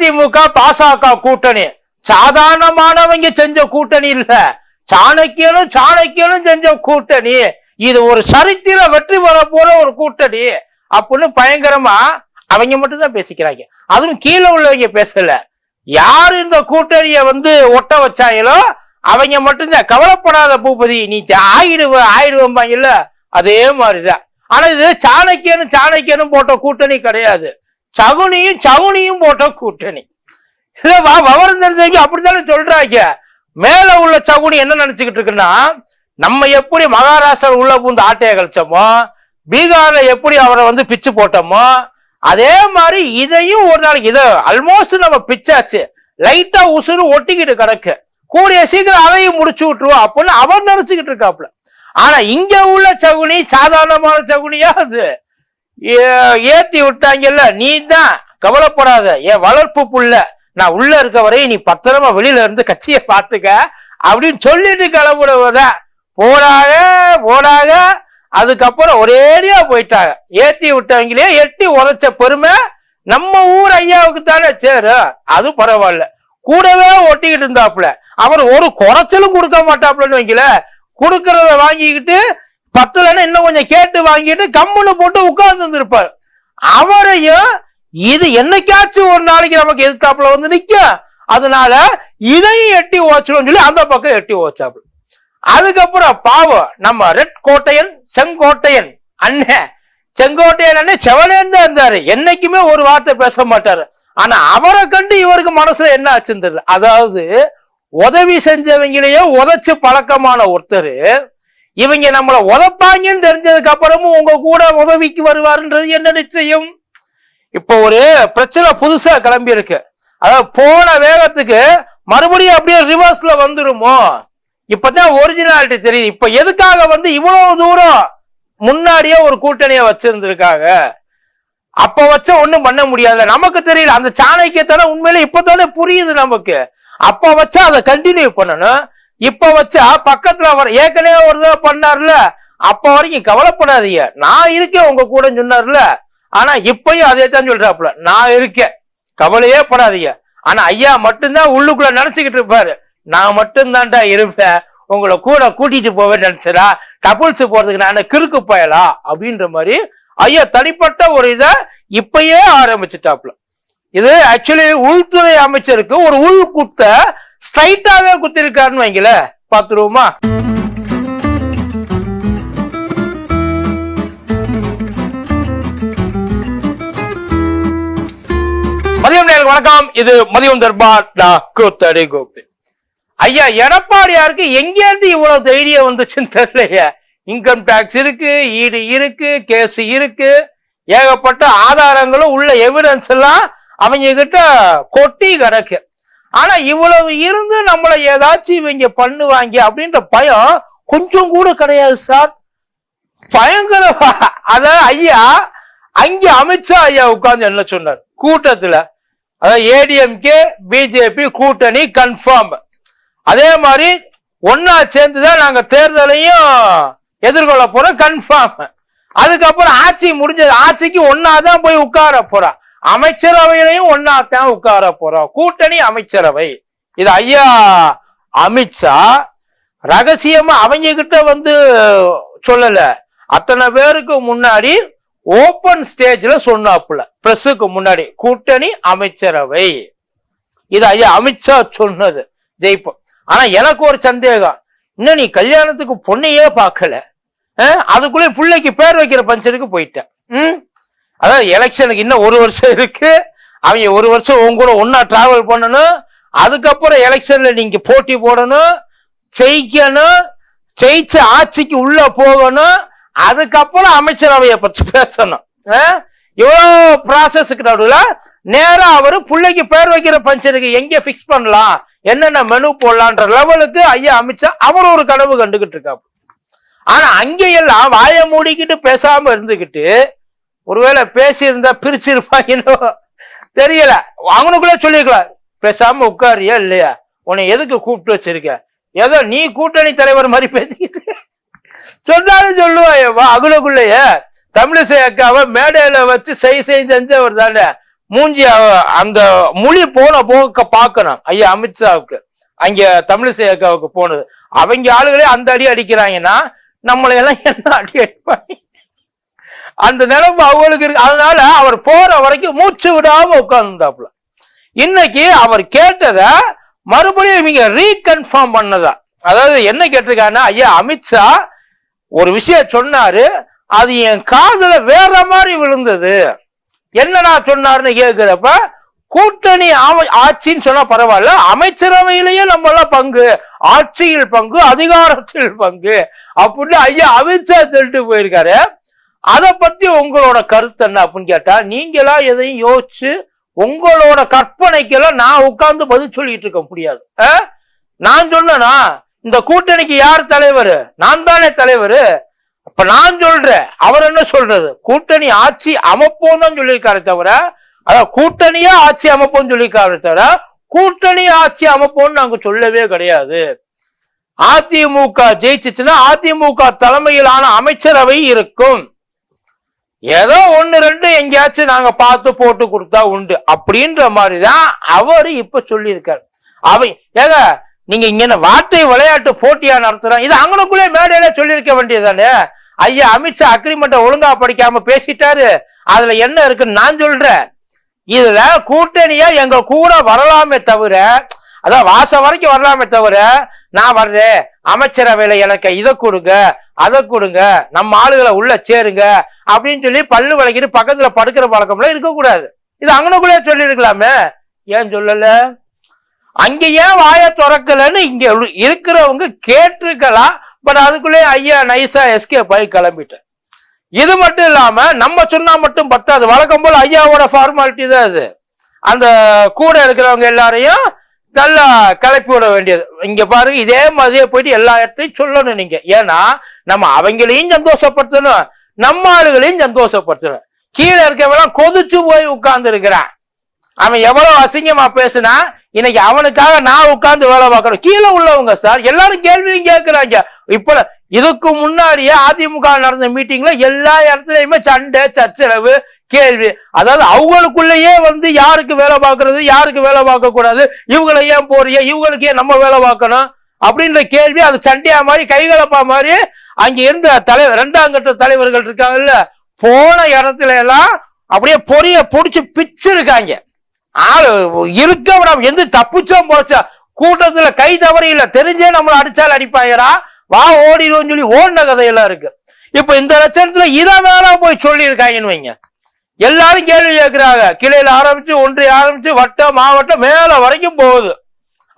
அதிமுக பாசக கூட்டணி. சாதாரணமானவங்க செஞ்ச கூட்டணி இல்ல. சாணக்கியனும் சாணக்கியனும் செஞ்ச கூட்டணி. இது ஒரு சரித்திர வெற்றி பெற போற ஒரு கூட்டணி. அப்படின்னு பயங்கரமா அவங்க மட்டும்தான் பேசிக்கிறாங்க. அதுவும் கீழே உள்ளவங்க பேசல. யாரு இந்த கூட்டணிய வந்து ஒட்ட வச்சாங்களோ அவங்க மட்டும்தான் கவலைப்படாத பூபதி நீ ஆயிடுவ ஆயிடுவம்பாங்கல்ல. அதே மாதிரிதான். ஆனா இது சாணக்கியனும் சாணக்கியனும் போட்ட கூட்டணி கிடையாது. சகுனியும் சவுனியும் போட்ட கூட்டணி. இல்ல விவரம் தெரிஞ்சவங்க அப்படித்தானே சொல்றாங்க. மேல உள்ள சகுனி என்ன நினைச்சுக்கிட்டு இருக்குன்னா நம்ம எப்படி மகாராஷ்டிரா உள்ள பூந்து ஆட்டையை கழிச்சோமோ பீகார்ல எப்படி அவரை வந்து பிச்சு போட்டோமோ அதே மாதிரி இதையும் ஒரு நாளைக்கு இதை ஆல்மோஸ்ட் நம்ம பிச்சாச்சு. லைட்டா உசுறு ஒட்டிக்கிட்டு கிடக்கு. கூடிய சீக்கிரம் அதையும் முடிச்சு விட்டுருவோம் அப்படின்னு அவர் நினைச்சுக்கிட்டு இருக்காப்புல. ஆனா இங்க உள்ள சகுனி சாதாரணமான சகுனியா அது? ஏத்தி விட்டாங்கல்ல நீ தான் கவலைப்படாத. என் வளர்ப்பு புள்ள நான் உள்ள இருக்க வரையும் நீ பத்திரமா வெளியில இருந்து கட்சியை பார்த்துக்க அப்படின்னு சொல்லிட்டு கிளம்புறவத போடாக போடாக அதுக்கப்புறம் ஒரேடியா போயிட்டாங்க. ஏத்தி விட்டவங்களே எட்டி உதச்ச பெருமை நம்ம ஊர் ஐயாவுக்கு தானே சேரும். அது பரவாயில்ல. கூடவே ஒட்டிக்கிட்டு இருந்தாப்புல. அவர் ஒரு குறைச்சலும் கொடுக்க மாட்டாப்புலன்னு வைக்கல கொடுக்கறத வாங்கிக்கிட்டு பத்துலன்னு இன்னும் கொஞ்சம் கேட்டு வாங்கிட்டு கம்முன்னு போட்டு உட்கார்ந்து இருந்திருப்பார். அவரையும் இது என்னைக்காச்சும் ஒரு நாளைக்கு நமக்கு எதிர்த்தாப்புல வந்து நிக்க. அதனால இதையும் எட்டி ஓச்சிடும் சொல்லி அந்த பக்கம் எட்டி ஓச்சாப்புல. அதுக்கப்புறம் பாவம் நம்ம ரெட் கோட்டையன் செங்கோட்டையன் அண்ணன் செங்கோட்டையன் அண்ணன் செவனேன்னு தான் இருந்தாரு. என்னைக்குமே ஒரு வார்த்தை பேச மாட்டாரு. ஆனா அவரை கண்டு இவருக்கு மனசுல என்ன ஆச்சுன்னு தெரியல. அதாவது உதவி செஞ்சவங்களையே உதச்சு பழக்கமான ஒருத்தர் இவங்க நம்மளை உதப்பாங்கன்னு தெரிஞ்சதுக்கு அப்புறமும் உங்க கூட உதவிக்கு வருவாருன்றது என்ன நிச்சயம்? இப்போ ஒரு பிரச்சனை புதுசா கிளம்பி இருக்கு அதாவது போன வேகத்துக்கு மறுபடியும் அப்படியே ரிவர்ஸ்ல வந்துருமோ? இப்பதான் ஒரிஜினாலிட்டி தெரியுது. இப்ப எதுக்காக வந்து இவ்வளவு தூரம் முன்னாடியே ஒரு கூட்டணியை வச்சிருந்திருக்காங்க? அப்ப வச்ச ஒண்ணும் பண்ண முடியாது நமக்கு தெரியல. அந்த சாணக்கியத்தானே உண்மையில இப்பதானே புரியுது நமக்கு. அப்ப வச்சா அதை கண்டினியூ பண்ணணும். இப்ப வச்சா பக்கத்துல அவர் ஏற்கனவே ஒரு தடவை பண்ணார்ல அப்ப வரைக்கும் கவலைப்படாதீங்க. நான் இருக்கேன் உங்க கூட சொன்னார்ல. ஆனா இப்பயும் அதே தான் சொல்றாப்புல. நான் இருக்கேன். கவலையே படாதீங்க. ஆனா ஐயா மட்டும்தான் உள்ளுக்குள்ள நினைச்சுக்கிட்டு இருப்பாரு. நான் மட்டும்தான்டா இருப்பேன். உங்களை கூட கூட்டிட்டு போவேன் நினைச்சரா டபுள்ஸ் போறதுக்கு நான் கிறுக்கு போயலா? அப்படின்ற மாதிரி ஐயா தனிப்பட்ட ஒரு இதை இப்பயே ஆரம்பிச்சுட்டாப்ல இது ஆக்சுவலி உள்துறை அமைச்சருக்கு ஒரு உள் குத்த ஸ்ட்ரைட்டாவே குத்திருக்காருன்னு வைங்கள பாத்துருவோமா? மதியம் நேரம் வணக்கம். இது மதியம் தர்பார் நான் கூத்தடி கோபி. ஐயா எடப்பாடியாருக்கு எங்க இருந்து இவ்வளவு தைரியம் வந்துச்சுன்னு தெரியலையே. இன்கம் டாக்ஸ் இருக்கு ஈடு இருக்கு கேஸ் இருக்கு. ஏகப்பட்ட ஆதாரங்களும் உள்ள எவிடன்ஸ் எல்லாம் அவங்க கிட்ட கொட்டி கிடக்கு. ஆனா இவ்வளவு இருந்து நம்மளை ஏதாச்சும் இவங்க பண்ணுவாங்க அப்படின்ற பயம் கொஞ்சம் கூட கிடையாது சார் பயங்கர அதாவது ஐயா அங்க அமித்ஷா ஐயா உட்கார்ந்து என்ன சொன்னார்? கூட்டத்துல. அதாவது ஏடிஎம்கே பிஜேபி கூட்டணி கன்ஃபார்ம் அதே மாதிரி ஒன்னா சேர்ந்துதான் நாங்க தேர்தலையும் எதிர்கொள்ள போறோம் கன்ஃபார்ம் அதுக்கப்புறம் ஆட்சி முடிஞ்சது. ஆட்சிக்கு ஒன்னாதான் போய் உட்கார போறோம் அமைச்சரவையிலையும் ஒன்னாத்தான் உட்கார போறோம் கூட்டணி அமைச்சரவை. இது ஐயா அமித்ஷா ரகசியமா அவங்க கிட்ட வந்து சொல்லல. அத்தனை பேருக்கு முன்னாடி ஓபன் ஸ்டேஜ்ல சொன்னாப்புல. பிரஸுக்கு முன்னாடி கூட்டணி அமைச்சரவை. இது ஐயா அமித்ஷா சொன்னது. ஜெயிப்போம். ஆனா எனக்கு ஒரு சந்தேகம். இன்னும் நீ கல்யாணத்துக்கு பொண்ணையே பார்க்கல. அதுக்குள்ளே பிள்ளைக்கு பேர் வைக்கிற பஞ்சனுக்கு போயிட்டேன் ம்? அதாவது எலெக்ஷனுக்கு இன்னும் ஒரு வருஷம் இருக்கு. அவங்க ஒரு வருஷம் உங்க கூட ஒன்னா டிராவல் பண்ணணும். அதுக்கப்புறம் எலெக்ஷன்ல நீங்க போட்டி போடணும். ஜெயிக்கணும். ஜெயிச்ச ஆட்சிக்கு உள்ள போகணும். அதுக்கப்புறம் அமைச்சரவையை பற்றி பேசணும். அஹ்? இவ்வளோ ப்ராசஸுக்கு நடுவில் நேராக அவர் பிள்ளைக்கு பேர் வைக்கிற பஞ்சனுக்கு எங்கே ஃபிக்ஸ் பண்ணலாம்? என்னென்ன மெனு போடலான்ற லெவலுக்கு ஐயா அமித்ஷா அவர் ஒரு கனவு கண்டுகிட்டு இருக்காரு ஆனா அங்கெல்லாம் வாயை மூடிக்கிட்டு பேசாம இருந்துகிட்டு ஒருவேளை பேசியிருந்தா பிரிச்சிருப்பாங்கன்னு தெரியல. அவனுக்குள்ள சொல்லியிருக்கலாம். பேசாம உட்காரியா இல்லையா? உன்னை எதுக்கு கூப்பிட்டு வச்சிருக்க? ஏதோ நீ கூட்டணி தலைவர் மாதிரி பேசிக்கிட்டு சொன்னாலும் சொல்லுவாயேவா அகுலக்குள்ளேயே. தமிழிசை அக்காவை மேடையில வச்சு செய் செய் செஞ்சவர் தானே. மூஞ்சி அந்த மொழி போன போக்க பார்க்கணும். ஐயா அமித்ஷாவுக்கு அங்க தமிழிசை அக்காவுக்கு போனது. அவங்க ஆளுகளே அந்த அடி அடிக்கிறாங்கன்னா நம்மளையெல்லாம் என்ன அடி அடிப்பாங்க? அந்த நிலைமை அவங்களுக்கு இருக்கு. அதனால அவர் போற வரைக்கும் மூச்சு விடாம உட்கார்ந்துருந்தாப்புல இன்னைக்கு அவர் கேட்டத மறுபடியும் இவங்க ரீகன்ஃபார்ம் பண்ணதா. அதாவது என்ன கேட்டிருக்காங்கன்னா ஐயா அமித்ஷா ஒரு விஷயம் சொன்னாரு. அது என் காதுல வேற மாதிரி விழுந்தது. என்னடா சொன்னாருன்னு கேட்கிறப்ப கூட்டணி ஆட்சின்னு சொன்னா பரவாயில்ல. அமைச்சரவையிலேயே நம்ம எல்லாம் பங்கு. ஆட்சியில் பங்கு அதிகாரத்தில் பங்கு. அப்படின்னு ஐயா அமித்ஷா சொல்லிட்டு போயிருக்காரு. அதை பத்தி உங்களோட கருத்து என்ன அப்படின்னு கேட்டா நீங்களா எதையும் யோசிச்சு உங்களோட கற்பனைக்கெல்லாம் நான் உட்கார்ந்து பதில் சொல்லிட்டு இருக்க முடியாது. ஆ? நான் சொன்னா இந்த கூட்டணிக்கு யார் தலைவர்? நான் தானே தலைவர். அப்ப நான் சொல்றேன். அவர் என்ன சொல்றது? கூட்டணி ஆட்சி அமைப்போம் தான் சொல்லியிருக்காரு தவிர அதான் கூட்டணியா ஆட்சி அமைப்போம் சொல்லியிருக்காரு தவிர கூட்டணி ஆட்சி அமைப்போம்னு நாங்க சொல்லவே கிடையாது. அதிமுக ஜெயிச்சிச்சுன்னா அதிமுக தலைமையிலான அமைச்சரவை இருக்கும். ஏதோ ஒன்று ரெண்டு எங்கேயாச்சும் நாங்க பார்த்து போட்டு கொடுத்தா உண்டு. அப்படின்ற மாதிரிதான் அவரு இப்ப சொல்லியிருக்காரு. அவை ஏங்க நீங்க இங்க வார்த்தை விளையாட்டு போட்டியா நடத்துறோம்? இது அங்கனுக்குள்ளே மேடையில சொல்லியிருக்க வேண்டியதுதானே? ஐயா அமித்ஷா அக்ரிமெண்ட்டை ஒழுங்கா படிக்காம பேசிட்டாரு. அதுல என்ன இருக்குன்னு நான் சொல்றேன். இதுல கூட்டணியா எங்க கூட வரலாமே தவிர அதான் வாசம் வரைக்கும் வரலாமே தவிர நான் வர்றேன். அமைச்சரவையில எனக்கு இதை கொடுங்க அதை கொடுங்க நம்ம ஆளுகளை உள்ள சேருங்க அப்படின்னு சொல்லி பல்லு வளைக்கிட்டு பக்கத்துல படுக்கிற பழக்கம்லாம் இருக்கக்கூடாது. இது அங்கனக்குள்ளே சொல்லியிருக்கலாமே. ஏன் சொல்லல? அங்க ஏன் வாய திறக்கலன்னு இங்க இருக்கிறவங்க கேட்டிருக்கலாம் பட் அதுக்குள்ளே ஐயா நைஸா எஸ்கேப் போய் கிளம்பிட்டேன். இது மட்டும் இல்லாம நம்ம சொன்னா மட்டும் பத்தாது. வழக்கம் போல ஐயாவோட ஃபார்மாலிட்டி தான் அது. அந்த கூட இருக்கிறவங்க எல்லாரையும் நல்லா கிளப்பி விட வேண்டியது. இங்க பாருங்க இதே மாதிரியே போயிட்டு எல்லா இடத்தையும் சொல்லணும் நீங்க. ஏன்னா நம்ம அவங்களையும் சந்தோஷப்படுத்தணும் நம்ம ஆளுகளையும் சந்தோஷப்படுத்தணும். கீழே இருக்கவெல்லாம் கொதிச்சு போய் உட்கார்ந்து இருக்கிறான் அவன் எவ்வளவு அசிங்கமா பேசுனா இன்னைக்கு அவனுக்காக நான் உட்கார்ந்து வேலை பார்க்கணும். கீழே உள்ளவங்க சார் எல்லாரும் கேள்வியும் கேட்கிறாங்க. இப்ப இதுக்கு முன்னாடியே அதிமுக நடந்த மீட்டிங்ல எல்லா இடத்துலயுமே சண்டை சச்சரவு கேள்வி. அதாவது அவங்களுக்குள்ளேயே வந்து யாருக்கு வேலை பார்க்கறது யாருக்கு வேலை பார்க்க கூடாது இவங்களை ஏன் போறிய இவங்களுக்கு ஏன் நம்ம வேலை பார்க்கணும் அப்படின்ற கேள்வி அது சண்டையா மாதிரி கைகலப்பா மாதிரி அங்க இருந்த தலைவர் ரெண்டாம் கட்ட தலைவர்கள் இருக்காங்கல்ல போன இடத்துல எல்லாம் அப்படியே பொரிய புடிச்சு பிச்சிருக்காங்க. ஆளு இருக்க விடாம எந்த தப்பிச்சோம் போச்சா. கூட்டத்துல கை தவறி இல்ல தெரிஞ்சே நம்மள அடிச்சால் அடிப்பாங்கடா வா ஓடிடுவோம் சொல்லி ஓடின கதையெல்லாம் இருக்கு. இப்ப இந்த லட்சணத்துல இதை மேல போய் சொல்லி இருக்காங்கன்னு வைங்க. எல்லாரும் கேள்வி கேட்கிறாங்க. கிளையில ஆரம்பிச்சு ஒன்றிய ஆரம்பிச்சு வட்டம் மாவட்டம் மேல வரைக்கும் போகுது.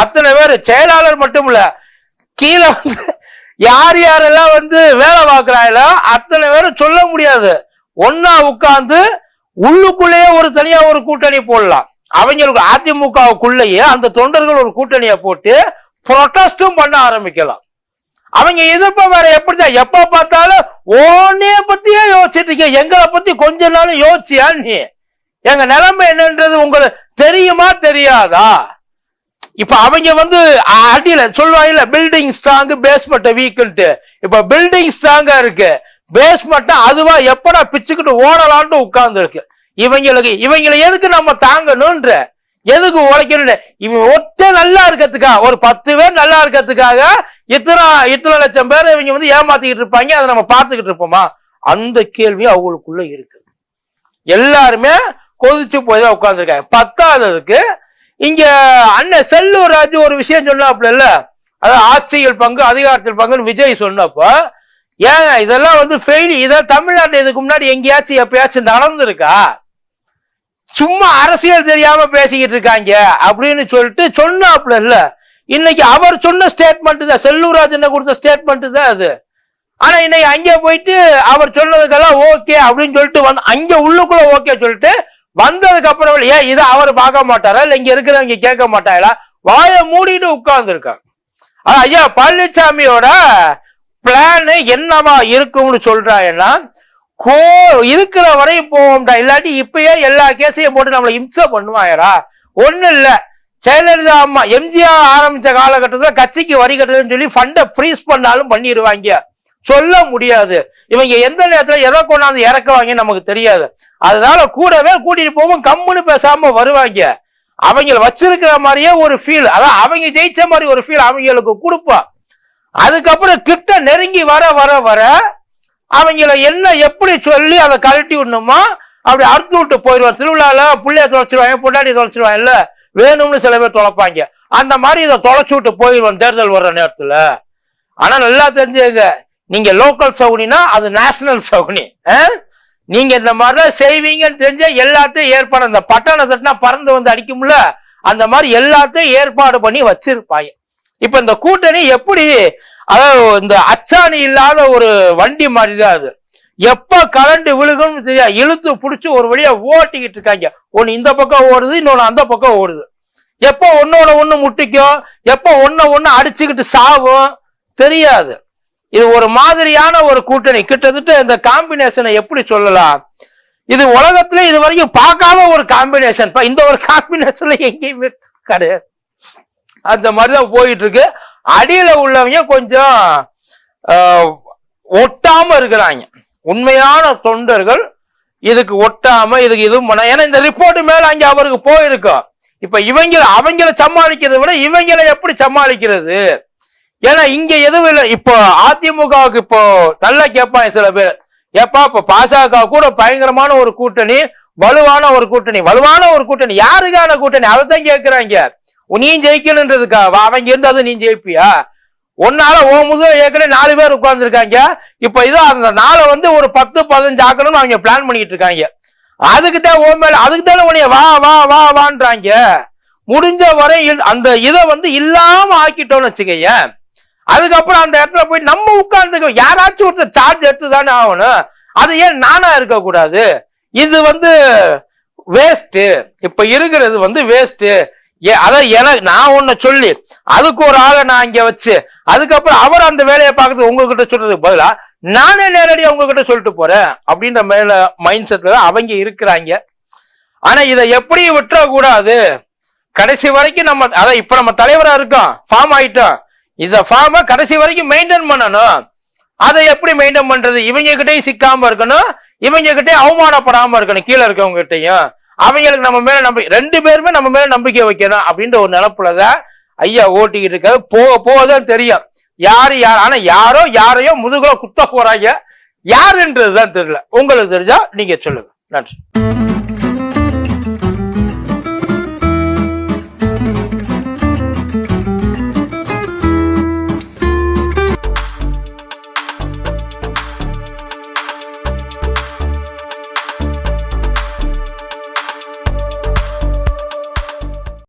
அத்தனை பேர் செயலாளர் மட்டும் இல்ல கீழே வந்து யார் யாரெல்லாம் வந்து வேலை பார்க்குறாங்களோ அத்தனை பேரும் சொல்ல முடியாது. ஒன்னா உட்கார்ந்து உள்ளுக்குள்ளேயே ஒரு தனியா ஒரு கூட்டணி போடலாம். அவங்களுக்கு அதிமுகவுக்குள்ளேயே அந்த தொண்டர்கள் ஒரு கூட்டணியை போட்டு ப்ரொட்டஸ்டும் பண்ண ஆரம்பிக்கலாம். அவங்க எதிர்ப்ப வேற எப்படிதான் எப்ப பார்த்தாலும் ஓனைய பத்தியே யோசிச்சுட்டு இருக்கீங்க எங்களை பத்தி கொஞ்ச நாளும் யோசிச்சியா நீ? எங்க நிலைமை என்னன்றது உங்களுக்கு தெரியுமா தெரியாதா? இப்ப அவங்க வந்து அடியில சொல்லுவாங்கல்ல பில்டிங் ஸ்ட்ராங் பேஸ்மெண்ட் வீக்குன்ட்டு இப்ப பில்டிங் ஸ்ட்ராங்கா இருக்கு. பேஸ்மெண்ட் அதுவா எப்படா பிச்சுக்கிட்டு ஓடலான்ட்டு உட்கார்ந்து இருக்கு இவங்களுக்கு இவங்களை எதுக்கு நம்ம தாங்கணும்ன்ற எதுக்கு உழைக்கணும் இவன் ஒட்ட நல்லா இருக்கிறதுக்கா ஒரு பத்து பேர் நல்லா இருக்கிறதுக்காக இத்தனை இத்தனை லட்சம் பேர் இவங்க வந்து ஏமாத்திக்கிட்டு இருப்பாங்க அதை நம்ம பார்த்துக்கிட்டு இருப்போமா? அந்த கேள்வி அவங்களுக்குள்ள இருக்கு. எல்லாருமே கொதிச்சு போய் தான் உட்காந்துருக்காங்க பத்தாததுக்கு இங்க அண்ணன் செல்லூர் ராஜு ஒரு விஷயம் சொன்னாப்புல இல்ல? அதாவது ஆட்சியில் பங்கு அதிகாரத்தில் பங்குன்னு விஜய் சொன்னப்போ ஏன் இதெல்லாம் வந்து ஃபெயில் இதெல்லாம் தமிழ்நாட்டுல இதுக்கு முன்னாடி எங்கேயாச்சும் எப்பயாச்சும் நடந்திருக்கா? சும்மா அரசியல் தெரியாம பேசிக்கிட்டு இருக்காங்க அப்படின்னு சொல்லிட்டு சொன்னாப்புல இல்ல. இன்னைக்கு அவர் சொன்ன ஸ்டேட்மெண்ட் தான். செல்லூராஜ் என்ன கொடுத்த ஸ்டேட்மெண்ட் தான் அது. ஆனா இன்னைக்கு அங்க போயிட்டு அவர் சொன்னதுக்கெல்லாம் ஓகே அப்படின்னு சொல்லிட்டு வந்து அங்க உள்ளுக்குள்ள ஓகே சொல்லிட்டு வந்ததுக்கு அப்புறம் ஏன் இதை அவர் பார்க்க மாட்டாரா? இல்ல இங்க இருக்கிறவங்க கேட்க மாட்டாங்களா? வாயை மூடிட்டு உட்கார்ந்து இருக்காங்க. ஐயா பழனிசாமியோட பிளான் என்னவா இருக்கும்னு சொல்றாங்கன்னா கோ இருக்கிற வரையும் போவோம்டா. இல்லாட்டி இப்பயே எல்லா கேஸையும் போட்டு நம்மளை இம்சை பண்ணுவாயரா ஒன்றும் இல்லை. ஜெயலலிதா அம்மா எம்ஜிஆர் ஆரம்பித்த காலகட்டத்தில் கட்சிக்கு வரி கட்டுறதுன்னு சொல்லி ஃபண்டை ஃப்ரீஸ் பண்ணாலும் பண்ணிடுவாங்க சொல்ல முடியாது. இவங்க எந்த நேரத்தில் எதை கொண்டாந்து இறக்குவாங்கன்னு நமக்கு தெரியாது. அதனால கூடவே கூட்டிட்டு போவோம் கம்முன்னு பேசாம வருவாங்க. அவங்கள வச்சிருக்கிற மாதிரியே ஒரு ஃபீல் அதான் அவங்க ஜெயிச்ச மாதிரி ஒரு ஃபீல் அவங்களுக்கு கொடுப்பான் அதுக்கப்புறம் கிட்ட நெருங்கி வர வர வர அவங்கள என்ன எப்படி சொல்லி அதை கழட்டி விடணுமோ அப்படி அறுத்து விட்டு போயிடுவான். திருவிழால பிள்ளைய தொலைச்சிருவாங்க பொண்டாட்டி தொலைச்சிருவாங்க இல்ல வேணும்னு சில பேர் தொலைப்பாங்க. அந்த மாதிரி இதை தொலைச்சு விட்டு போயிடுவோம் தேர்தல் வர்ற நேரத்துல. ஆனா நல்லா தெரிஞ்சுங்க நீங்க லோக்கல் சவுனினா அது நேஷனல் சவுனி. ஆ? நீங்க இந்த மாதிரிலாம் செய்வீங்கன்னு தெரிஞ்ச எல்லாத்தையும் ஏற்பாடு அந்த பட்டாணத்தட்டினா பறந்து வந்து அடிக்கும்ல அந்த மாதிரி எல்லாத்தையும் ஏற்பாடு பண்ணி வச்சிருப்பாங்க. இப்ப இந்த கூட்டணி எப்படி அதாவது இந்த அச்சாணி இல்லாத ஒரு வண்டி மாதிரி தான் அது. எப்ப கரண்ட் விழுகும்னு தெரியாது இழுத்து புடிச்சு ஒரு வழியா ஓட்டிக்கிட்டு இருக்காங்க. ஒன்னு இந்த பக்கம் ஓடுது இன்னொன்னு அந்த பக்கம் ஓடுது. எப்போ ஒன்னோட ஒண்ணு முட்டிக்கும் எப்போ ஒன்ன ஒண்ணு அடிச்சுக்கிட்டு சாவும் தெரியாது. இது ஒரு மாதிரியான ஒரு கூட்டணி. கிட்டத்தட்ட இந்த காம்பினேஷனை எப்படி சொல்லலாம்? இது உலகத்துல இது வரைக்கும் பார்க்காத ஒரு காம்பினேஷன் இந்த ஒரு காம்பினேஷன்ல எங்கேயுமே கிடையாது. அந்த மாதிரிதான் போயிட்டு இருக்கு அடியில உள்ளவங்க கொஞ்சம் ஒட்டாம இருக்கிறாங்க. உண்மையான தொண்டர்கள் இதுக்கு ஒட்டாம இதுக்கு இதுவும் பண்ண ஏன்னா இந்த ரிப்போர்ட் மேல அங்க அவருக்கு போயிருக்கும் இப்ப இவங்க அவங்கள சமாளிக்கிறதை விட இவங்களை எப்படி சமாளிக்கிறது? ஏன்னா இங்க எதுவும் இல்லை. இப்போ அதிமுகவுக்கு இப்போ நல்லா கேட்பாங்க சில பேர். ஏப்பா இப்ப பாசக கூட பயங்கரமான ஒரு கூட்டணி வலுவான ஒரு கூட்டணி வலுவான ஒரு கூட்டணி. யாருக்கான கூட்டணி? அதைத்தான் கேட்கிறாங்க. நீயும் ஜெயிக்கணுன்றதுக்கா அவங்க இருந்தாது நீ ஜெயிப்பியா? உன்னால ஓ முதல் ஏற்கனவே நாலு பேர் உட்கார்ந்துருக்காங்க. இப்ப இதோ அந்த நாளை வந்து ஒரு பத்து பதினஞ்சு ஆக்கணும்னு அவங்க பிளான் பண்ணிட்டு இருக்காங்க அதுக்கு தான் ஓ மேல அதுக்கு தானே உனைய வா வா வா வான்றாங்க. முடிஞ்ச வரை இல்- அந்த இதை வந்து இல்லாம ஆக்கிட்டோம்னு வச்சுக்கோங்க அதுக்கப்புறம் அந்த இடத்துல போய் நம்ம உட்கார்ந்துக்கோ யாராச்சும் ஒருத்தர் சார்ஜ் எடுத்து தானே ஆகணும். அது ஏன் நானா இருக்க கூடாது இது வந்து வேஸ்ட் இப்ப இருக்கிறது வந்து வேஸ்ட் அதான் எனக்கு நான் ஒன்ன சொல்லி அதுக்கு ஒரு ஆளை நான் இங்க வச்சு அதுக்கப்புறம் அவர் அந்த வேலையை பார்க்கறது உங்ககிட்ட சொல்றதுக்கு பதிலா நானே நேரடியா உங்ககிட்ட சொல்லிட்டு போறேன் அப்படின்ற மேல மைண்ட் செட்ல தான் அவங்க இருக்கிறாங்க. ஆனா இதை எப்படியும் விட்டுறக்கூடாது? கடைசி வரைக்கும் நம்ம அதான் இப்ப நம்ம தலைவரா இருக்கோம் ஃபார்ம் ஆயிட்டோம். இத ஃபார்ம கடைசி வரைக்கும் மெயின்டைன் பண்ணணும். அதை எப்படி மெயின்டைன் பண்றது? இவங்க கிட்டையும் சிக்காம இருக்கணும் இவங்க கிட்டயும் அவமானப்படாம இருக்கணும் கீழே இருக்கவங்க கிட்டையும். அவங்களுக்கு நம்ம மேல நம்பி ரெண்டு பேருமே நம்ம மேல நம்பிக்கை வைக்கணும் அப்படின்ற ஒரு நிலப்புலதான் ஐயா ஓட்டிக்கிட்டு இருக்காரு. போக போகதான் தெரியும். யாரு யார் ஆனா யாரோ யாரையோ முதுகுல குத்த போறாங்க. யாருன்றதுதான் தெரியல. உங்களுக்கு தெரிஞ்சா நீங்க சொல்லுங்க. நன்றி.